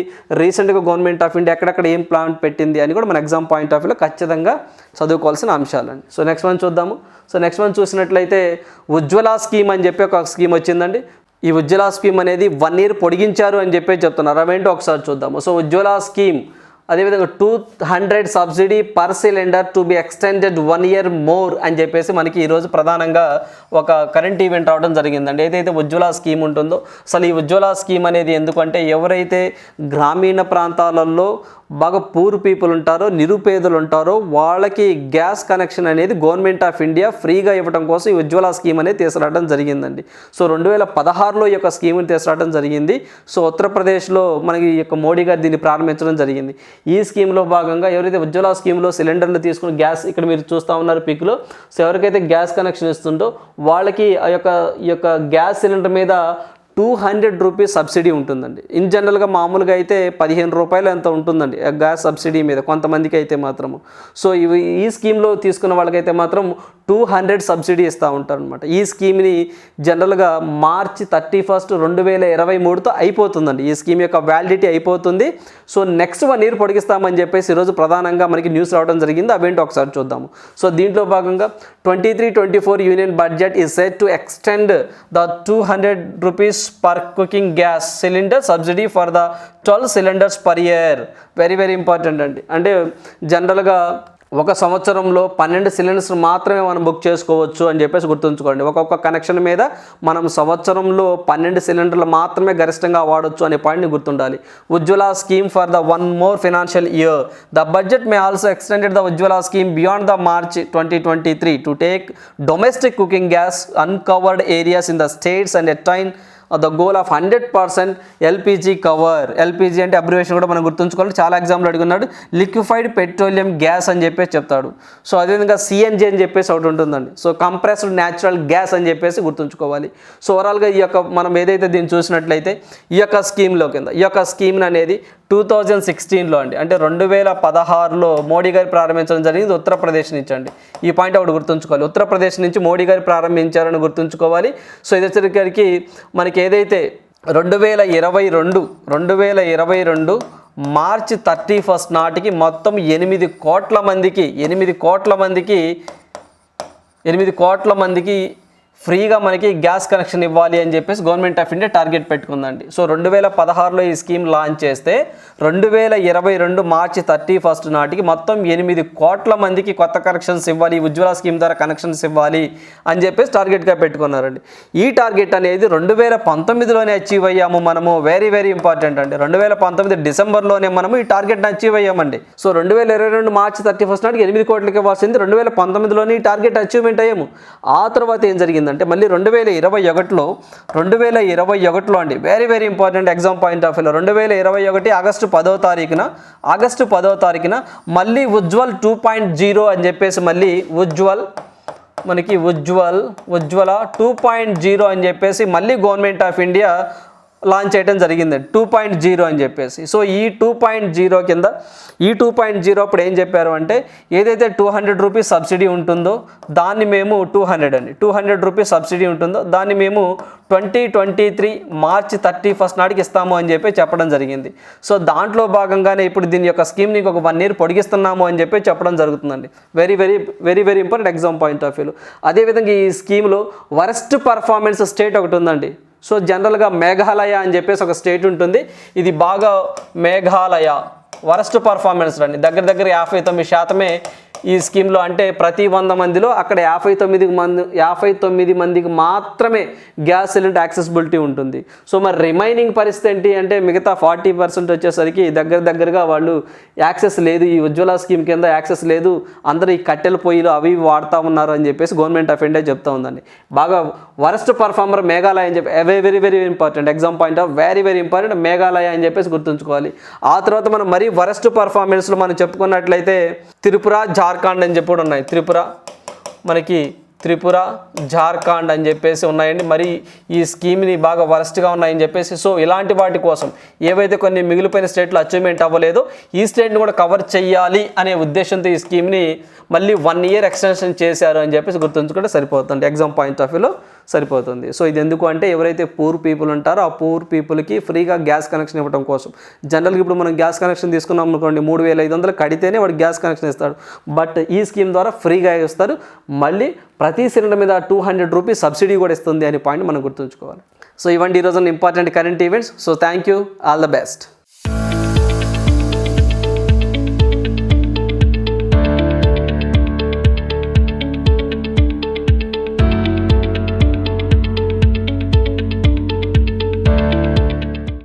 రీసెంట్గా గవర్నమెంట్ ఆఫ్ ఇండియా ఎక్కడెక్కడ ఏం ప్లాన్ పెట్టింది అని కూడా మన ఎగ్జామ్ పాయింట్ ఆఫ్ వ్యూలో ఖచ్చితంగా చదువుకోవాల్సిన అంశాలండి. సో నెక్స్ట్ వన్ చూద్దాము. సో నెక్స్ట్ వన్ చూసినట్లయితే ఉజ్వల స్కీమ్ అని చెప్పి ఒక స్కీమ్ వచ్చిందండి. ఈ ఉజ్వల స్కీమ్ అనేది వన్ ఇయర్ పొడిగించారు అని చెప్పి చెప్తున్నారు. అవేంటో ఒకసారి చూద్దాము. సో ఉజ్వల స్కీమ్ అదేవిధంగా two hundred subsidy per cylinder to be extended one year more అని చెప్పేసి మనకి ఈరోజు ప్రధానంగా ఒక కరెంట్ ఈవెంట్ రావడం జరిగిందండి. ఏదైతే ఉజ్వల స్కీమ్ ఉంటుందో అసలు ఈ ఉజ్వల స్కీమ్ అనేది ఎందుకంటే ఎవరైతే గ్రామీణ ప్రాంతాలలో బాగా పూర్ పీపుల్ ఉంటారో నిరుపేదలు ఉంటారో వాళ్ళకి గ్యాస్ కనెక్షన్ అనేది గవర్నమెంట్ ఆఫ్ ఇండియా ఫ్రీగా ఇవ్వడం కోసం ఈ ఉజ్వల స్కీమ్ అనేది తీసుకురావడం జరిగిందండి. సో రెండు వేల పదహారులో ఈ యొక్క స్కీమ్ని తీసుకురావడం జరిగింది. సో ఉత్తరప్రదేశ్లో మనకి ఈ యొక్క మోడీ గారు దీన్ని ప్రారంభించడం జరిగింది. ఈ స్కీమ్లో భాగంగా ఎవరైతే ఉజ్వల స్కీమ్లో సిలిండర్లు తీసుకుని గ్యాస్ ఇక్కడ మీరు చూస్తూ ఉన్నారు పిక్లో సో ఎవరికైతే గ్యాస్ కనెక్షన్ ఇస్తుందో వాళ్ళకి ఆ యొక్క ఈ యొక్క గ్యాస్ సిలిండర్ మీద టూ హండ్రెడ్ రూపీస్ సబ్సిడీ ఉంటుందండి. ఇన్ జనరల్గా మామూలుగా అయితే పదిహేను రూపాయలు ఎంత ఉంటుందండి గ్యాస్ సబ్సిడీ మీద కొంతమందికి అయితే మాత్రము. సో ఇవి ఈ స్కీమ్లో తీసుకున్న వాళ్ళకైతే మాత్రం టూ హండ్రెడ్ సబ్సిడీ ఇస్తూ ఉంటారు అనమాట ఈ స్కీమ్ని జనరల్గా మార్చి థర్టీ ఫస్ట్ రెండు వేల ఇరవై మూడుతో అయిపోతుందండి. ఈ స్కీమ్ యొక్క వ్యాలిడిటీ అయిపోతుంది. సో నెక్స్ట్ వన్ ఇయర్ పొడిగిస్తామని చెప్పేసి ఈరోజు ప్రధానంగా మనకి న్యూస్ రావడం జరిగింది. అవేంటో ఒకసారి చూద్దాము. సో దీంట్లో భాగంగా twenty three twenty four union budget ఈ set to extend the two hundred rupees per cooking gas cylinder subsidy for the twelve cylinders per year very very important అండి. అంటే జనరల్గా ఒక సంవత్సరంలో పన్నెండు సిలిండర్స్ మాత్రమే మనం బుక్ చేసుకోవచ్చు అని చెప్పేసి గుర్తుంచుకోండి. ఒక్కొక్క కనెక్షన్ మీద మనం సంవత్సరంలో పన్నెండు సిలిండర్లు మాత్రమే గరిష్టంగా వాడొచ్చు అనే పాయింట్ని గుర్తుండాలి. Ujjwala scheme for the one more financial year. The budget may also extended the Ujjwala scheme beyond the March twenty twenty three to take domestic cooking gas uncovered areas in the states and attain the goal of hundred percent LPG cover LPG అంటే abbreviation కూడా మనం గుర్తుంచుకోవాలి. చాలా example అడుగున్నాడు. Liquefied petroleum gas అని చెప్పేసి చెప్తాడు. So అదేవిధంగా సిఎన్జి అని చెప్పేసి ఒకటి ఉంటుందండి. సో కంప్రెస్డ్ న్యాచురల్ గ్యాస్ అని చెప్పేసి గుర్తుంచుకోవాలి. సో ఓవరాల్గా ఈ యొక్క మనం ఏదైతే దీన్ని చూసినట్లయితే ఈ యొక్క స్కీమ్లో కింద ఈ యొక్క స్కీమ్ అనేది టూ థౌజండ్ సిక్స్టీన్లో అండి. అంటే రెండు వేల పదహారులో మోడీ గారు ప్రారంభించడం జరిగింది ఉత్తరప్రదేశ్ నుంచి అండి. ఈ పాయింట్ ఒకటి గుర్తుంచుకోవాలి. ఉత్తరప్రదేశ్ నుంచి మోడీ గారు ప్రారంభించారని గుర్తుంచుకోవాలి. సో ఇది వచ్చేసరికి మనకి ఏదైతే రెండు వేల ఇరవై రెండు రెండు వేల ఇరవై రెండు మార్చి థర్టీ ఫస్ట్ నాటికి మొత్తం ఎనిమిది కోట్ల మందికి ఎనిమిది కోట్ల మందికి ఎనిమిది కోట్ల మందికి ఫ్రీగా మనకి గ్యాస్ కనెక్షన్ ఇవ్వాలి అని చెప్పేసి గవర్నమెంట్ ఆఫ్ ఇండియా టార్గెట్ పెట్టుకుందండి. సో రెండు వేల పదహారులో ఈ స్కీమ్ లాంచ్ చేస్తే రెండు వేల ఇరవై రెండు మార్చి థర్టీ ఫస్ట్ నాటికి మొత్తం ఎనిమిది కోట్ల మందికి కొత్త కనెక్షన్స్ ఇవ్వాలి ఉజ్వల స్కీమ్ ద్వారా కనెక్షన్స్ ఇవ్వాలి అని చెప్పేసి టార్గెట్గా పెట్టుకున్నారండి. ఈ టార్గెట్ అనేది రెండు వేల పంతొమ్మిదిలోనే అచీవ్ అయ్యాము మనము. వెరీ వెరీ ఇంపార్టెంట్ అండి. రెండు వేల పంతొమ్మిది డిసెంబర్లోనే మనము ఈ టార్గెట్ని అచీవ్ అయ్యామండి. సో రెండు వేల ఇరవై రెండు మార్చి థర్టీ ఫస్ట్ నాటికి ఎనిమిది కోట్లకి ఇవ్వాల్సింది రెండు వేల పంతొమ్మిదిలోనే ఈ టార్గెట్ అచీవ్మెంట్ అయ్యాము. ఆ తర్వాత ఏం జరిగింది జరిగిందంటే మళ్ళీ రెండు వేల ఇరవై ఒకటిలో రెండు వేల ఇరవై ఒకటిలో అండి very very important exam point of వ్యూలో రెండు వేల ఇరవై ఒకటి ఆగస్టు పదో తారీఖున ఆగస్టు పదో తారీఖున మళ్ళీ ఉజ్వల్ టూ పాయింట్ జీరో అని చెప్పేసి మళ్ళీ ఉజ్వల్ మనకి Ujjwal Ujjwala two point zero అని చెప్పేసి మళ్ళీ గవర్నమెంట్ ఆఫ్ ఇండియా లాంచ్ చేయడం జరిగింది. టూ పాయింట్ జీరో అని చెప్పేసి. సో ఈ టూ పాయింట్ జీరో కింద ఈ టూ పాయింట్ జీరో అప్పుడు ఏం చెప్పారు అంటే ఏదైతే టూ హండ్రెడ్ రూపీస్ సబ్సిడీ ఉంటుందో దాన్ని మేము టూ హండ్రెడ్ అండి టూ హండ్రెడ్ రూపీస్ సబ్సిడీ ఉంటుందో దాన్ని మేము twenty twenty three March thirty first నాటికి ఇస్తాము అని చెప్పి చెప్పడం జరిగింది. సో దాంట్లో భాగంగానే ఇప్పుడు దీని యొక్క స్కీమ్ని ఒక వన్ ఇయర్ పొడిగిస్తున్నాము అని చెప్పి చెప్పడం జరుగుతుందండి. Very very very very important exam point of వ్యూలో అదేవిధంగా ఈ స్కీమ్లో వరస్ట్ పర్ఫార్మెన్స్ స్టేట్ ఒకటి ఉందండి. సో జనరల్గా మేఘాలయ అని చెప్పేసి ఒక స్టేట్ ఉంటుంది. ఇది బాగా మేఘాలయ. వరస్ట్ పర్ఫార్మెన్స్ రండి దగ్గర దగ్గర యాభై తొమ్మిది శాతమే ఈ స్కీమ్లో అంటే ప్రతి వంద మందిలో అక్కడ యాభై తొమ్మిది మంది యాభై తొమ్మిది మందికి మాత్రమే గ్యాస్ సిలిండర్ యాక్సెసిబిలిటీ ఉంటుంది. సో మరి రిమైనింగ్ పరిస్థితి ఏంటి అంటే మిగతా ఫార్టీ పర్సెంట్ వచ్చేసరికి దగ్గర దగ్గరగా వాళ్ళు యాక్సెస్ లేదు ఈ ఉజ్వల స్కీమ్ కింద యాక్సెస్ లేదు అందరూ ఈ కట్టెల పొయ్యిలు అవి వాడుతూ ఉన్నారు అని చెప్పేసి గవర్నమెంట్ ఆఫ్ ఇండియా చెప్తా ఉందండి. బాగా వరస్ట్ పర్ఫార్మర్ మేఘాలయ అని చెప్పి very very very important exam point of very very important Meghalaya అని చెప్పేసి గుర్తుంచుకోవాలి. ఆ తర్వాత మనం మరి వరస్ట్ పర్ఫార్మెన్స్లో మనం చెప్పుకున్నట్లయితే త్రిపుర జార్ఖండ్ అని చెప్పి కూడా ఉన్నాయి. త్రిపుర మనకి త్రిపుర జార్ఖండ్ అని చెప్పేసి ఉన్నాయండి. మరి ఈ స్కీమ్ని బాగా వరస్ట్గా ఉన్నాయని చెప్పేసి సో ఇలాంటి వాటి కోసం ఏవైతే కొన్ని మిగిలిపోయిన స్టేట్లు అచీవ్మెంట్ అవ్వలేదో ఈ స్టేట్ని కూడా కవర్ చేయాలి అనే ఉద్దేశంతో ఈ స్కీమ్ని మళ్ళీ వన్ ఇయర్ ఎక్స్టెన్షన్ చేశారు అని చెప్పేసి గుర్తుంచుకుంటే సరిపోతుంది. ఎగ్జామ్ పాయింట్ ఆఫ్ వ్యూలో సరిపోతుంది. సో ఇది ఎందుకు అంటే ఎవరైతే పూర్ పీపుల్ ఉంటారో ఆ పూర్ పీపుల్కి ఫ్రీగా గ్యాస్ కనెక్షన్ ఇవ్వడం కోసం. జనరల్గా ఇప్పుడు మనం గ్యాస్ కనెక్షన్ తీసుకున్నాం అనుకోండి మూడు వేల ఐదు వందలు కడితేనే వాడు గ్యాస్ కనెక్షన్ ఇస్తాడు. బట్ ఈ స్కీమ్ ద్వారా ఫ్రీగా ఇస్తారు. మళ్ళీ ప్రతి సిలిండర్ మీద టూ హండ్రెడ్ రూపీస్ సబ్సిడీ కూడా ఇస్తుంది అనే పాయింట్ మనం గుర్తుంచుకోవాలి. సో ఇవ్వండి ఈరోజు important current events. So thank you all the best.